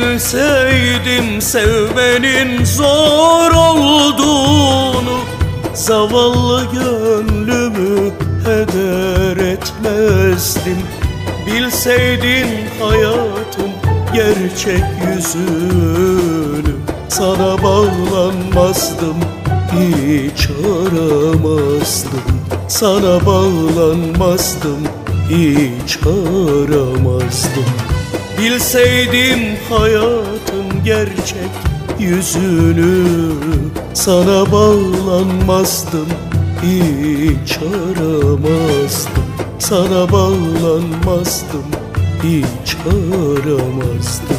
Bilseydim sevmenin zor olduğunu. Zavallı gönlümü heder etmezdim. Bilseydin hayatım gerçek yüzünü. Sana bağlanmazdım hiç aramazdım. Sana bağlanmazdım hiç aramazdım Bilseydim hayatın gerçek yüzünü Sana bağlanmazdım hiç aramazdım. Sana bağlanmazdım hiç aramazdım.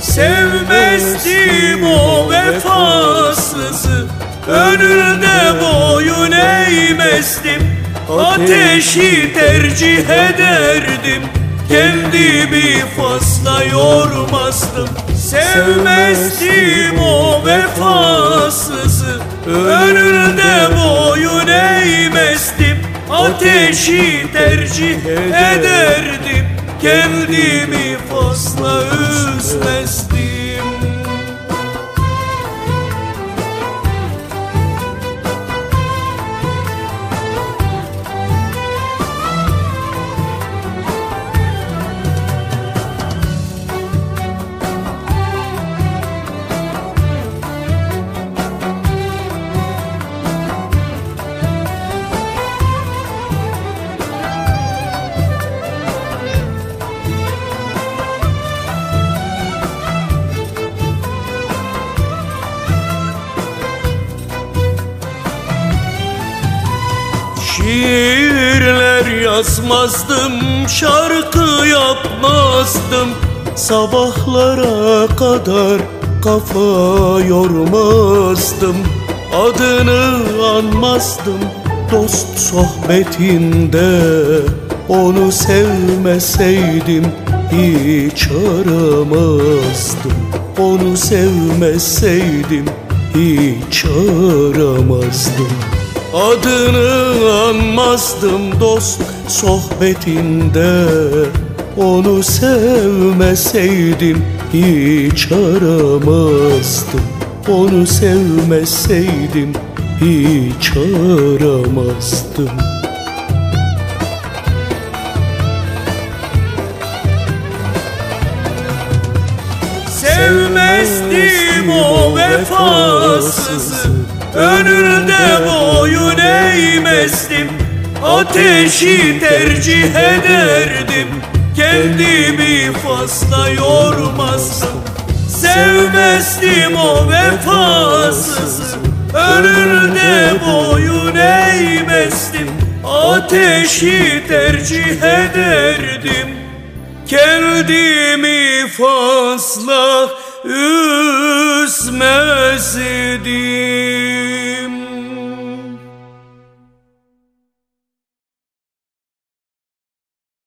Sevmezdim o vefasızı Önünde boyun eğmezdim Ateşi tercih ederdim. Kendimi fazla yormazdım Sevmezdim o vefasızı. Önünde boyun eğmezdim Ateşi tercih ederdim. Kendimi fazla üzmezdim Şiirler yazmazdım, şarkı yapmazdım. Sabahlara kadar kafa yormazdım. Adını anmazdım dost sohbetinde. Onu sevmeseydim hiç aramazdım. Onu sevmeseydim hiç aramazdım Adını anmazdım dost sohbetinde. Onu sevmeseydim hiç aramazdım. Onu sevmeseydim hiç aramazdım. Sevmezdim o vefasızı. Önünde boyun eğmezdim Ateşi tercih ederdim. Kendimi fazla yormazdım. Sevmezdim o vefasızı. Önünde boyun eğmezdim. Ateşi tercih ederdim. Kendimi fazla üzmezdim